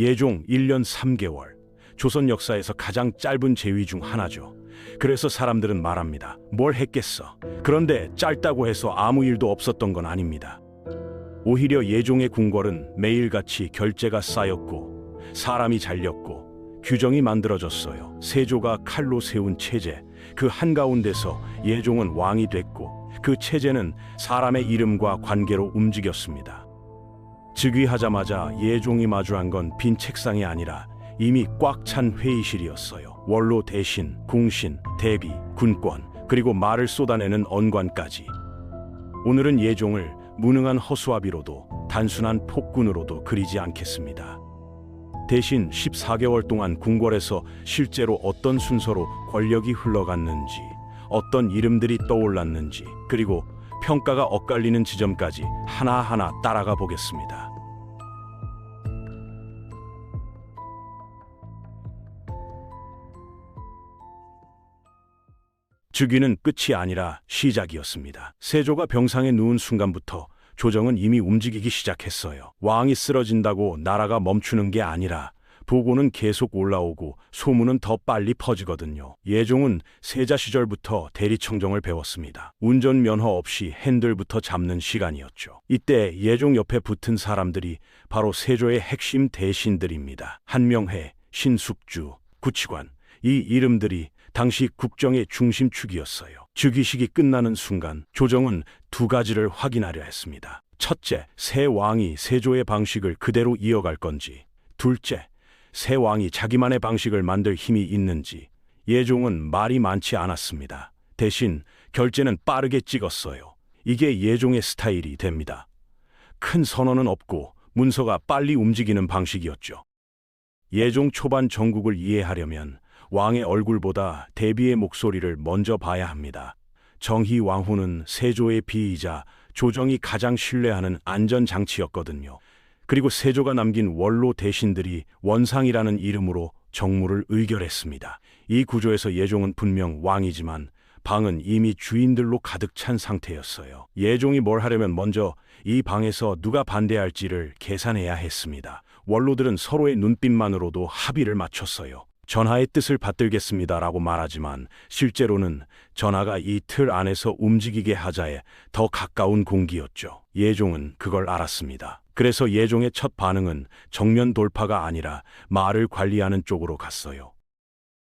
예종 1년 3개월. 조선 역사에서 가장 짧은 제위 중 하나죠. 그래서 사람들은 말합니다. 뭘 했겠어. 그런데 짧다고 해서 아무 일도 없었던 건 아닙니다. 오히려 예종의 궁궐은 매일같이 결제가 쌓였고 사람이 잘렸고 규정이 만들어졌어요. 세조가 칼로 세운 체제 그 한가운데서 예종은 왕이 됐고 그 체제는 사람의 이름과 관계로 움직였습니다. 즉위하자마자 예종이 마주한 건 빈 책상이 아니라 이미 꽉 찬 회의실이었어요. 원로 대신, 궁신, 대비, 군권, 그리고 말을 쏟아내는 언관까지. 오늘은 예종을 무능한 허수아비로도 단순한 폭군으로도 그리지 않겠습니다. 대신 14개월 동안 궁궐에서 실제로 어떤 순서로 권력이 흘러갔는지, 어떤 이름들이 떠올랐는지, 그리고 평가가 엇갈리는 지점까지 하나하나 따라가 보겠습니다. 즉위는 끝이 아니라 시작이었습니다. 세조가 병상에 누운 순간부터 조정은 이미 움직이기 시작했어요. 왕이 쓰러진다고 나라가 멈추는 게 아니라 보고는 계속 올라오고 소문은 더 빨리 퍼지거든요. 예종은 세자 시절부터 대리청정을 배웠습니다. 운전 면허 없이 핸들부터 잡는 시간이었죠. 이때 예종 옆에 붙은 사람들이 바로 세조의 핵심 대신들입니다. 한명회, 신숙주, 구치관 이 이름들이 당시 국정의 중심축이었어요. 즉위식이 끝나는 순간 조정은 두 가지를 확인하려 했습니다. 첫째, 새 왕이 세조의 방식을 그대로 이어갈 건지. 둘째, 새 왕이 자기만의 방식을 만들 힘이 있는지. 예종은 말이 많지 않았습니다. 대신 결제는 빠르게 찍었어요. 이게 예종의 스타일이 됩니다. 큰 선언은 없고 문서가 빨리 움직이는 방식이었죠. 예종 초반 전국을 이해하려면 왕의 얼굴보다 대비의 목소리를 먼저 봐야 합니다. 정희 왕후는 세조의 비이자 조정이 가장 신뢰하는 안전장치였거든요. 그리고 세조가 남긴 원로 대신들이 원상이라는 이름으로 정무를 의결했습니다. 이 구조에서 예종은 분명 왕이지만 방은 이미 주인들로 가득 찬 상태였어요. 예종이 뭘 하려면 먼저 이 방에서 누가 반대할지를 계산해야 했습니다. 원로들은 서로의 눈빛만으로도 합의를 맞췄어요. 전하의 뜻을 받들겠습니다라고 말하지만 실제로는 전하가 이 틀 안에서 움직이게 하자에 더 가까운 공기였죠. 예종은 그걸 알았습니다. 그래서 예종의 첫 반응은 정면 돌파가 아니라 말을 관리하는 쪽으로 갔어요.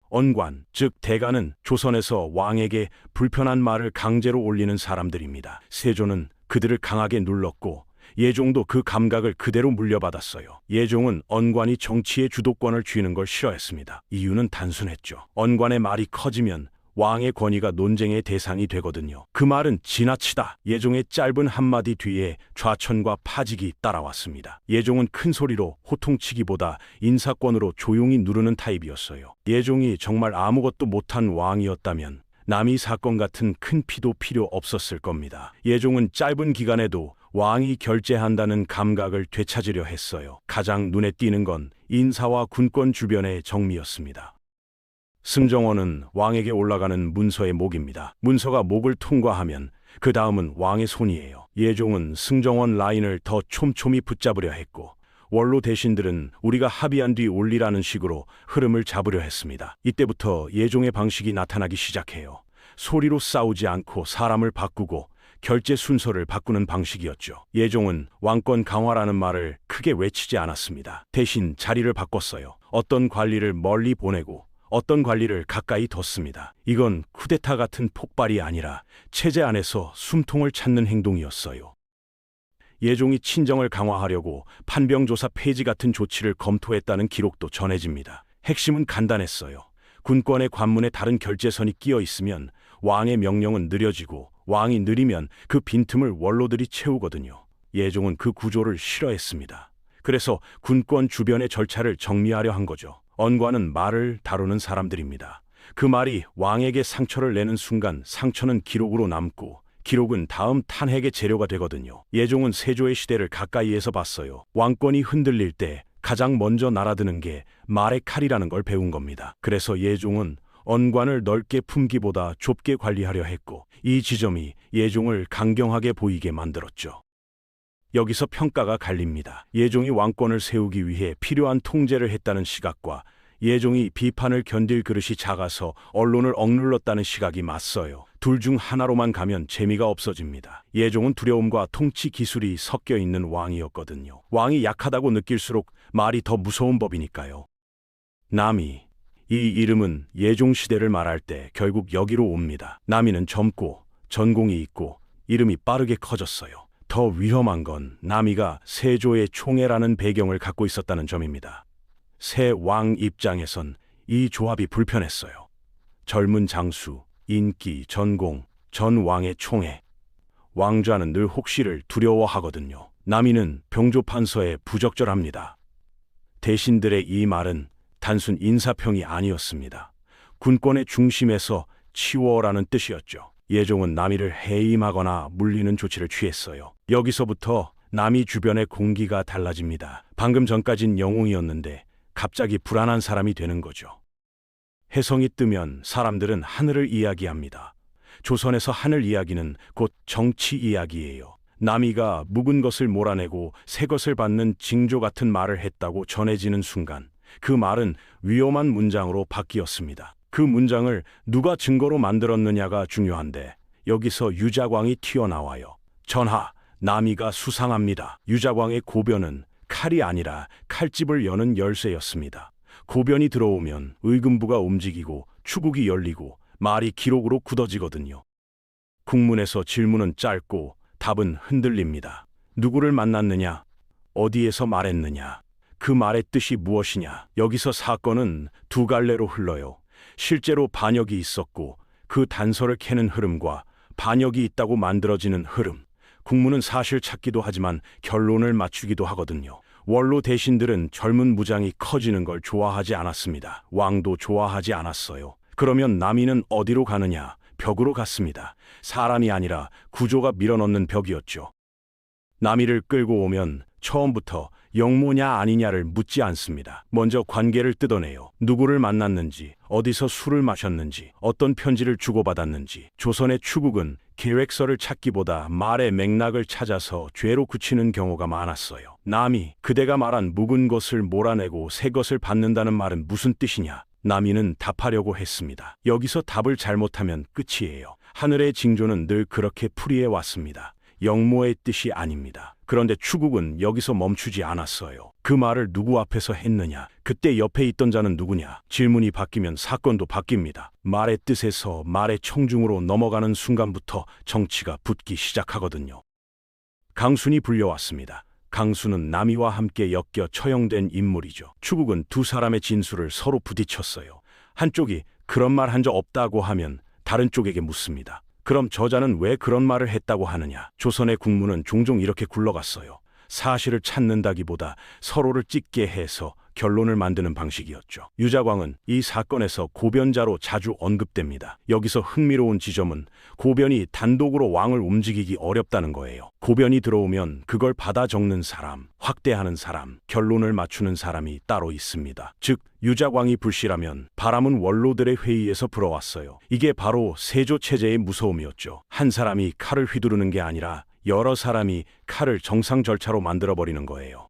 언관, 즉 대가는 조선에서 왕에게 불편한 말을 강제로 올리는 사람들입니다. 세조는 그들을 강하게 눌렀고 예종도 그 감각을 그대로 물려받았어요. 예종은 언관이 정치의 주도권을 쥐는 걸 싫어했습니다. 이유는 단순했죠. 언관의 말이 커지면 왕의 권위가 논쟁의 대상이 되거든요. 그 말은 지나치다. 예종의 짧은 한마디 뒤에 좌천과 파직이 따라왔습니다. 예종은 큰 소리로 호통치기보다 인사권으로 조용히 누르는 타입이었어요. 예종이 정말 아무것도 못한 왕이었다면 남이 사건 같은 큰 피도 필요 없었을 겁니다. 예종은 짧은 기간에도 왕이 결제한다는 감각을 되찾으려 했어요. 가장 눈에 띄는 건 인사와 군권 주변의 정리였습니다. 승정원은 왕에게 올라가는 문서의 목입니다. 문서가 목을 통과하면 그 다음은 왕의 손이에요. 예종은 승정원 라인을 더 촘촘히 붙잡으려 했고 원로 대신들은 우리가 합의한 뒤 올리라는 식으로 흐름을 잡으려 했습니다. 이때부터 예종의 방식이 나타나기 시작해요. 소리로 싸우지 않고 사람을 바꾸고 결제 순서를 바꾸는 방식이었죠. 예종은 왕권 강화라는 말을 크게 외치지 않았습니다. 대신 자리를 바꿨어요. 어떤 관리를 멀리 보내고 어떤 관리를 가까이 뒀습니다. 이건 쿠데타 같은 폭발이 아니라 체제 안에서 숨통을 찾는 행동이었어요. 예종이 친정을 강화하려고 판병조사 폐지 같은 조치를 검토했다는 기록도 전해집니다. 핵심은 간단했어요. 군권의 관문에 다른 결제선이 끼어 있으면 왕의 명령은 느려지고 왕이 느리면 그 빈틈을 원로들이 채우거든요. 예종은 그 구조를 싫어했습니다. 그래서 군권 주변의 절차를 정리하려 한 거죠. 언관은 말을 다루는 사람들입니다. 그 말이 왕에게 상처를 내는 순간 상처는 기록으로 남고 기록은 다음 탄핵의 재료가 되거든요. 예종은 세조의 시대를 가까이에서 봤어요. 왕권이 흔들릴 때 가장 먼저 날아드는 게 말의 칼이라는 걸 배운 겁니다. 그래서 예종은 언관을 넓게 품기보다 좁게 관리하려 했고 이 지점이 예종을 강경하게 보이게 만들었죠. 여기서 평가가 갈립니다. 예종이 왕권을 세우기 위해 필요한 통제를 했다는 시각과 예종이 비판을 견딜 그릇이 작아서 언론을 억눌렀다는 시각이 맞서요. 둘 중 하나로만 가면 재미가 없어집니다. 예종은 두려움과 통치 기술이 섞여 있는 왕이었거든요. 왕이 약하다고 느낄수록 말이 더 무서운 법이니까요. 남이 이 이름은 예종 시대를 말할 때 결국 여기로 옵니다. 남이는 젊고 전공이 있고 이름이 빠르게 커졌어요. 더 위험한 건 남이가 세조의 총애라는 배경을 갖고 있었다는 점입니다. 새 왕 입장에선 이 조합이 불편했어요. 젊은 장수, 인기, 전공, 전 왕의 총애. 왕좌는 늘 혹시를 두려워하거든요. 남이는 병조판서에 부적절합니다. 대신들의 이 말은 단순 인사평이 아니었습니다. 군권의 중심에서 치워라는 뜻이었죠. 예종은 남이를 해임하거나 물리는 조치를 취했어요. 여기서부터 남이 주변의 공기가 달라집니다. 방금 전까진 영웅이었는데 갑자기 불안한 사람이 되는 거죠. 해성이 뜨면 사람들은 하늘을 이야기합니다. 조선에서 하늘 이야기는 곧 정치 이야기예요. 남이가 묵은 것을 몰아내고 새 것을 받는 징조 같은 말을 했다고 전해지는 순간 그 말은 위험한 문장으로 바뀌었습니다. 그 문장을 누가 증거로 만들었느냐가 중요한데 여기서 유자광이 튀어나와요. 전하, 남이가 수상합니다. 유자광의 고변은 칼이 아니라 칼집을 여는 열쇠였습니다. 고변이 들어오면 의금부가 움직이고 추국이 열리고 말이 기록으로 굳어지거든요. 국문에서 질문은 짧고 답은 흔들립니다. 누구를 만났느냐? 어디에서 말했느냐? 그 말의 뜻이 무엇이냐? 여기서 사건은 두 갈래로 흘러요. 실제로 반역이 있었고 그 단서를 캐는 흐름과 반역이 있다고 만들어지는 흐름. 국문은 사실 찾기도 하지만 결론을 맞추기도 하거든요. 원로 대신들은 젊은 무장이 커지는 걸 좋아하지 않았습니다. 왕도 좋아하지 않았어요. 그러면 남이는 어디로 가느냐? 벽으로 갔습니다. 사람이 아니라 구조가 밀어넣는 벽이었죠. 남이를 끌고 오면 처음부터 영모냐 아니냐를 묻지 않습니다. 먼저 관계를 뜯어내요. 누구를 만났는지, 어디서 술을 마셨는지, 어떤 편지를 주고받았는지. 조선의 추국은 계획서를 찾기보다 말의 맥락을 찾아서 죄로 굳히는 경우가 많았어요. 남이 그대가 말한 묵은 것을 몰아내고 새 것을 받는다는 말은 무슨 뜻이냐? 남이는 답하려고 했습니다. 여기서 답을 잘못하면 끝이에요. 하늘의 징조는 늘 그렇게 풀이해 왔습니다. 영모의 뜻이 아닙니다. 그런데 추국은 여기서 멈추지 않았어요. 그 말을 누구 앞에서 했느냐? 그때 옆에 있던 자는 누구냐? 질문이 바뀌면 사건도 바뀝니다. 말의 뜻에서 말의 청중으로 넘어가는 순간부터 정치가 붙기 시작하거든요. 강순이 불려왔습니다. 강수는 남이와 함께 엮여 처형된 인물이죠. 추국은 두 사람의 진술을 서로 부딪혔어요. 한쪽이 그런 말 한 적 없다고 하면 다른 쪽에게 묻습니다. 그럼 저자는 왜 그런 말을 했다고 하느냐? 조선의 국문은 종종 이렇게 굴러갔어요. 사실을 찾는다기보다 서로를 찢게 해서 결론을 만드는 방식이었죠. 유자광은 이 사건에서 고변자로 자주 언급됩니다. 여기서 흥미로운 지점은 고변이 단독으로 왕을 움직이기 어렵다는 거예요. 고변이 들어오면 그걸 받아 적는 사람, 확대하는 사람, 결론을 맞추는 사람이 따로 있습니다. 즉, 유자광이 불씨라면 바람은 원로들의 회의에서 불어왔어요. 이게 바로 세조 체제의 무서움이었죠. 한 사람이 칼을 휘두르는 게 아니라 여러 사람이 칼을 정상 절차로 만들어버리는 거예요.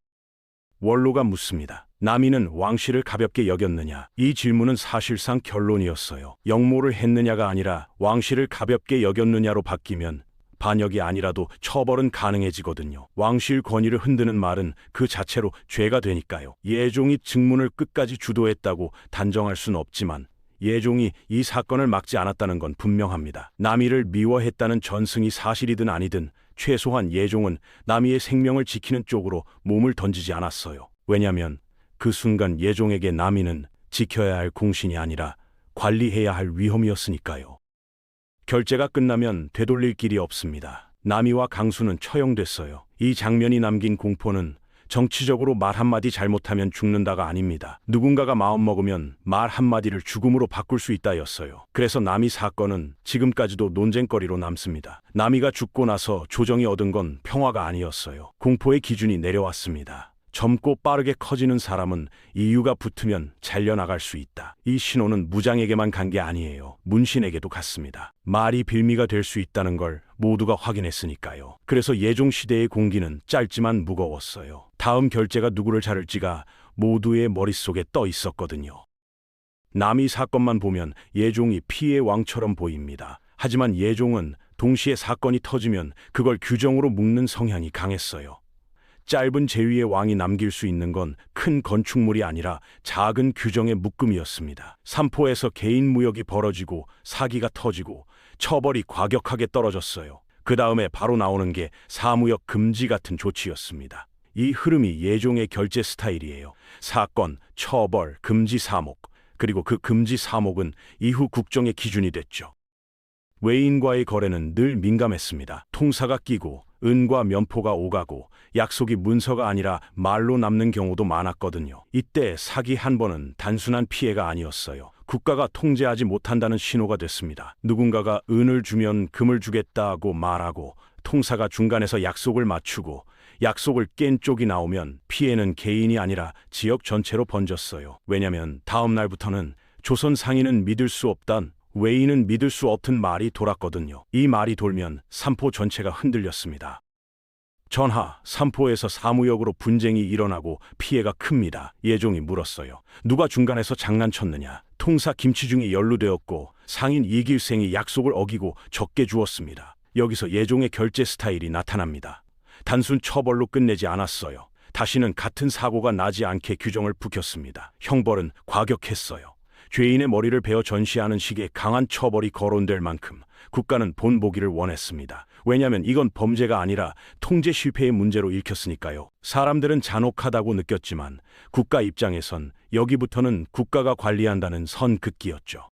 원로가 묻습니다. 남이는 왕실을 가볍게 여겼느냐? 이 질문은 사실상 결론이었어요. 영모를 했느냐가 아니라 왕실을 가볍게 여겼느냐로 바뀌면 반역이 아니라도 처벌은 가능해지거든요. 왕실 권위를 흔드는 말은 그 자체로 죄가 되니까요. 예종이 증문을 끝까지 주도했다고 단정할 순 없지만 예종이 이 사건을 막지 않았다는 건 분명합니다. 남이를 미워했다는 전승이 사실이든 아니든 최소한 예종은 남이의 생명을 지키는 쪽으로 몸을 던지지 않았어요. 왜냐하면 그 순간 예종에게 남이는 지켜야 할 공신이 아니라 관리해야 할 위험이었으니까요. 결제가 끝나면 되돌릴 길이 없습니다. 남이와 강수는 처형됐어요. 이 장면이 남긴 공포는 정치적으로 말 한마디 잘못하면 죽는다가 아닙니다. 누군가가 마음먹으면 말 한마디를 죽음으로 바꿀 수 있다였어요. 그래서 남이 사건은 지금까지도 논쟁거리로 남습니다. 남이가 죽고 나서 조정이 얻은 건 평화가 아니었어요. 공포의 기준이 내려왔습니다. 젊고 빠르게 커지는 사람은 이유가 붙으면 잘려나갈 수 있다. 이 신호는 무장에게만 간 게 아니에요. 문신에게도 갔습니다. 말이 빌미가 될 수 있다는 걸 모두가 확인했으니까요. 그래서 예종 시대의 공기는 짧지만 무거웠어요. 다음 결제가 누구를 자를지가 모두의 머릿속에 떠 있었거든요. 남이 사건만 보면 예종이 피해 왕처럼 보입니다. 하지만 예종은 동시에 사건이 터지면 그걸 규정으로 묶는 성향이 강했어요. 짧은 제위의 왕이 남길 수 있는 건 큰 건축물이 아니라 작은 규정의 묶음이었습니다. 삼포에서 개인 무역이 벌어지고 사기가 터지고 처벌이 과격하게 떨어졌어요. 그 다음에 바로 나오는 게 사무역 금지 같은 조치였습니다. 이 흐름이 예종의 결제 스타일이에요. 사건, 처벌, 금지 사목, 그리고 그 금지 사목은 이후 국정의 기준이 됐죠. 외인과의 거래는 늘 민감했습니다. 통사가 끼고 은과 면포가 오가고 약속이 문서가 아니라 말로 남는 경우도 많았거든요. 이때 사기 한 번은 단순한 피해가 아니었어요. 국가가 통제하지 못한다는 신호가 됐습니다. 누군가가 은을 주면 금을 주겠다고 말하고 통사가 중간에서 약속을 맞추고 약속을 깬 쪽이 나오면 피해는 개인이 아니라 지역 전체로 번졌어요. 왜냐면 다음 날부터는 조선 상인은 믿을 수 없단 외인은 믿을 수 없던 말이 돌았거든요. 이 말이 돌면 삼포 전체가 흔들렸습니다. 전하, 삼포에서 사무역으로 분쟁이 일어나고 피해가 큽니다. 예종이 물었어요. 누가 중간에서 장난쳤느냐? 통사 김치중이 연루되었고 상인 이길생이 약속을 어기고 적게 주었습니다. 여기서 예종의 결제 스타일이 나타납니다. 단순 처벌로 끝내지 않았어요. 다시는 같은 사고가 나지 않게 규정을 북였습니다. 형벌은 과격했어요. 죄인의 머리를 베어 전시하는 식의 강한 처벌이 거론될 만큼 국가는 본보기를 원했습니다. 왜냐하면 이건 범죄가 아니라 통제 실패의 문제로 읽혔으니까요. 사람들은 잔혹하다고 느꼈지만 국가 입장에선 여기부터는 국가가 관리한다는 선긋기였죠.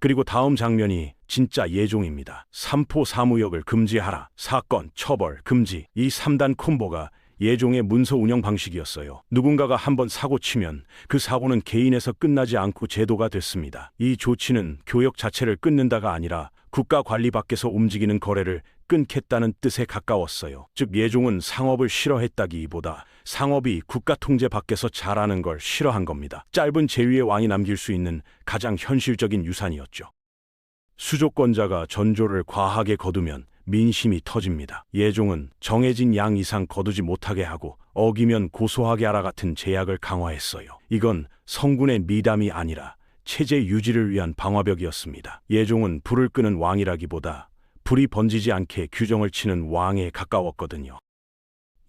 그리고 다음 장면이 진짜 예종입니다. 삼포 사무역을 금지하라. 사건, 처벌, 금지. 이 3단 콤보가 예종의 문서 운영 방식이었어요. 누군가가 한번 사고 치면 그 사고는 개인에서 끝나지 않고 제도가 됐습니다. 이 조치는 교역 자체를 끊는다가 아니라 국가 관리 밖에서 움직이는 거래를 끊겠다는 뜻에 가까웠어요. 즉 예종은 상업을 싫어했다기보다 상업이 국가 통제 밖에서 잘하는 걸 싫어한 겁니다. 짧은 제위의 왕이 남길 수 있는 가장 현실적인 유산이었죠. 수조권자가 전조를 과하게 거두면 민심이 터집니다. 예종은 정해진 양 이상 거두지 못하게 하고 어기면 고소하게 하라 같은 제약을 강화했어요. 이건 성군의 미담이 아니라 체제 유지를 위한 방화벽이었습니다. 예종은 불을 끄는 왕이라기보다 불이 번지지 않게 규정을 치는 왕에 가까웠거든요.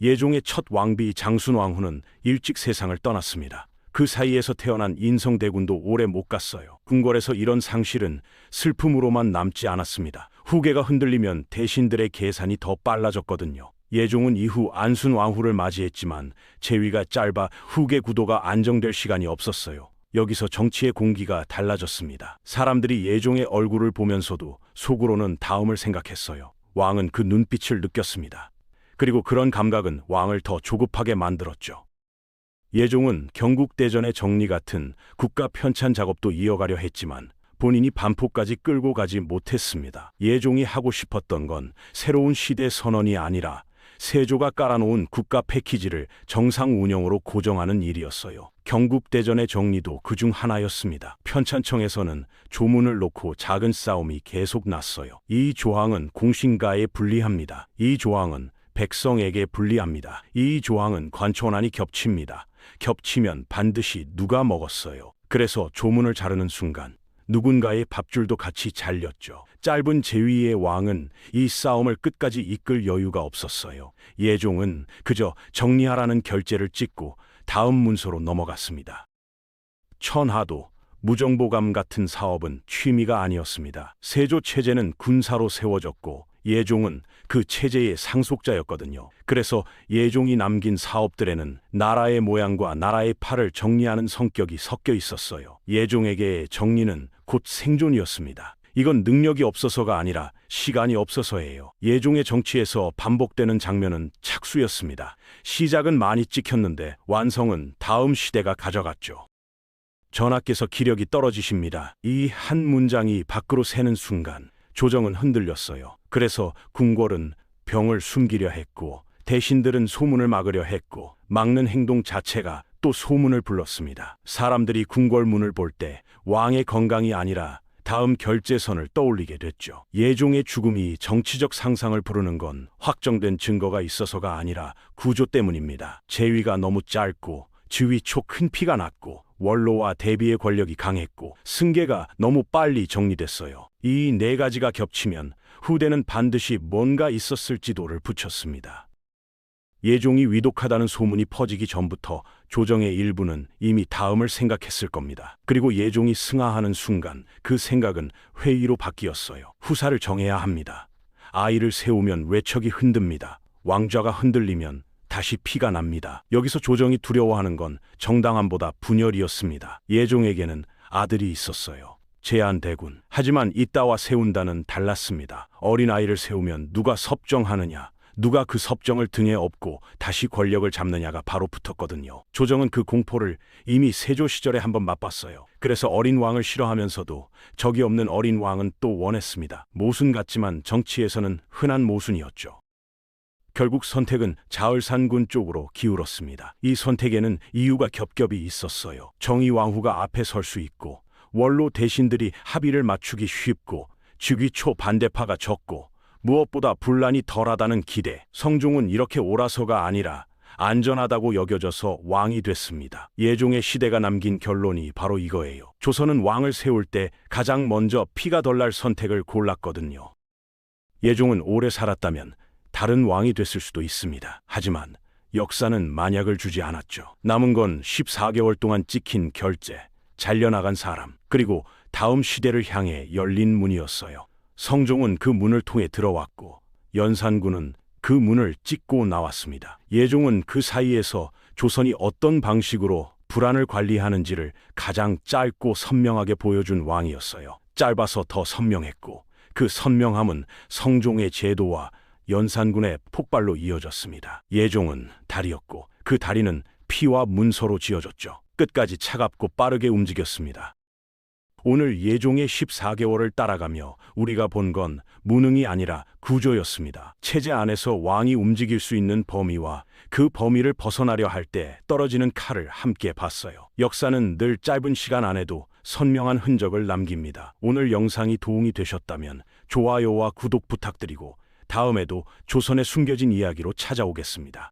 예종의 첫 왕비 장순왕후는 일찍 세상을 떠났습니다. 그 사이에서 태어난 인성대군도 오래 못 갔어요. 궁궐에서 이런 상실은 슬픔으로만 남지 않았습니다. 후계가 흔들리면 대신들의 계산이 더 빨라졌거든요. 예종은 이후 안순 왕후를 맞이했지만 재위가 짧아 후계 구도가 안정될 시간이 없었어요. 여기서 정치의 공기가 달라졌습니다. 사람들이 예종의 얼굴을 보면서도 속으로는 다음을 생각했어요. 왕은 그 눈빛을 느꼈습니다. 그리고 그런 감각은 왕을 더 조급하게 만들었죠. 예종은 경국대전의 정리 같은 국가 편찬 작업도 이어가려 했지만 본인이 반포까지 끌고 가지 못했습니다. 예종이 하고 싶었던 건 새로운 시대 선언이 아니라 세조가 깔아놓은 국가 패키지를 정상 운영으로 고정하는 일이었어요. 경국대전의 정리도 그중 하나였습니다. 편찬청에서는 조문을 놓고 작은 싸움이 계속 났어요. 이 조항은 공신가에 불리합니다. 이 조항은 백성에게 불리합니다. 이 조항은 관촌안이 겹칩니다. 겹치면 반드시 누가 먹었어요. 그래서 조문을 자르는 순간 누군가의 밥줄도 같이 잘렸죠. 짧은 제위의 왕은 이 싸움을 끝까지 이끌 여유가 없었어요. 예종은 그저 정리하라는 결제를 찍고 다음 문서로 넘어갔습니다. 천하도 무정보감 같은 사업은 취미가 아니었습니다. 세조 체제는 군사로 세워졌고 예종은 그 체제의 상속자였거든요. 그래서 예종이 남긴 사업들에는 나라의 모양과 나라의 팔을 정리하는 성격이 섞여 있었어요. 예종에게 정리는 곧 생존이었습니다. 이건 능력이 없어서가 아니라 시간이 없어서예요. 예종의 정치에서 반복되는 장면은 착수였습니다. 시작은 많이 찍혔는데 완성은 다음 시대가 가져갔죠. 전하께서 기력이 떨어지십니다. 이 한 문장이 밖으로 새는 순간 조정은 흔들렸어요. 그래서 궁궐은 병을 숨기려 했고 대신들은 소문을 막으려 했고 막는 행동 자체가 또 소문을 불렀습니다. 사람들이 궁궐문을 볼 때 왕의 건강이 아니라 다음 결재선을 떠올리게 됐죠. 예종의 죽음이 정치적 상상을 부르는 건 확정된 증거가 있어서가 아니라 구조 때문입니다. 재위가 너무 짧고 지위 초 큰 피가 났고 원로와 대비의 권력이 강했고 승계가 너무 빨리 정리됐어요. 이 네 가지가 겹치면 후대는 반드시 뭔가 있었을지도를 붙였습니다. 예종이 위독하다는 소문이 퍼지기 전부터 조정의 일부는 이미 다음을 생각했을 겁니다. 그리고 예종이 승하하는 순간 그 생각은 회의로 바뀌었어요. 후사를 정해야 합니다. 아이를 세우면 외척이 흔듭니다. 왕좌가 흔들리면 다시 피가 납니다. 여기서 조정이 두려워하는 건 정당함보다 분열이었습니다. 예종에게는 아들이 있었어요. 제한대군. 하지만 이따와 세운다는 달랐습니다. 어린아이를 세우면 누가 섭정하느냐, 누가 그 섭정을 등에 업고 다시 권력을 잡느냐가 바로 붙었거든요. 조정은 그 공포를 이미 세조 시절에 한번 맛봤어요. 그래서 어린 왕을 싫어하면서도 적이 없는 어린 왕은 또 원했습니다. 모순 같지만 정치에서는 흔한 모순이었죠. 결국 선택은 자을산군 쪽으로 기울었습니다. 이 선택에는 이유가 겹겹이 있었어요. 정의 왕후가 앞에 설 수 있고 원로 대신들이 합의를 맞추기 쉽고 즉위초 반대파가 적고 무엇보다 분란이 덜하다는 기대. 성종은 이렇게 옳아서가 아니라 안전하다고 여겨져서 왕이 됐습니다. 예종의 시대가 남긴 결론이 바로 이거예요. 조선은 왕을 세울 때 가장 먼저 피가 덜 날 선택을 골랐거든요. 예종은 오래 살았다면 다른 왕이 됐을 수도 있습니다. 하지만 역사는 만약을 주지 않았죠. 남은 건 14개월 동안 찍힌 결제, 잘려나간 사람, 그리고 다음 시대를 향해 열린 문이었어요. 성종은 그 문을 통해 들어왔고 연산군은 그 문을 찍고 나왔습니다. 예종은 그 사이에서 조선이 어떤 방식으로 불안을 관리하는지를 가장 짧고 선명하게 보여준 왕이었어요. 짧아서 더 선명했고 그 선명함은 성종의 제도와 연산군의 폭발로 이어졌습니다. 예종은 다리였고 그 다리는 피와 문서로 지어졌죠. 끝까지 차갑고 빠르게 움직였습니다. 오늘 예종의 14개월을 따라가며 우리가 본 건 무능이 아니라 구조였습니다. 체제 안에서 왕이 움직일 수 있는 범위와 그 범위를 벗어나려 할 때 떨어지는 칼을 함께 봤어요. 역사는 늘 짧은 시간 안에도 선명한 흔적을 남깁니다. 오늘 영상이 도움이 되셨다면 좋아요와 구독 부탁드리고 다음에도 조선의 숨겨진 이야기로 찾아오겠습니다.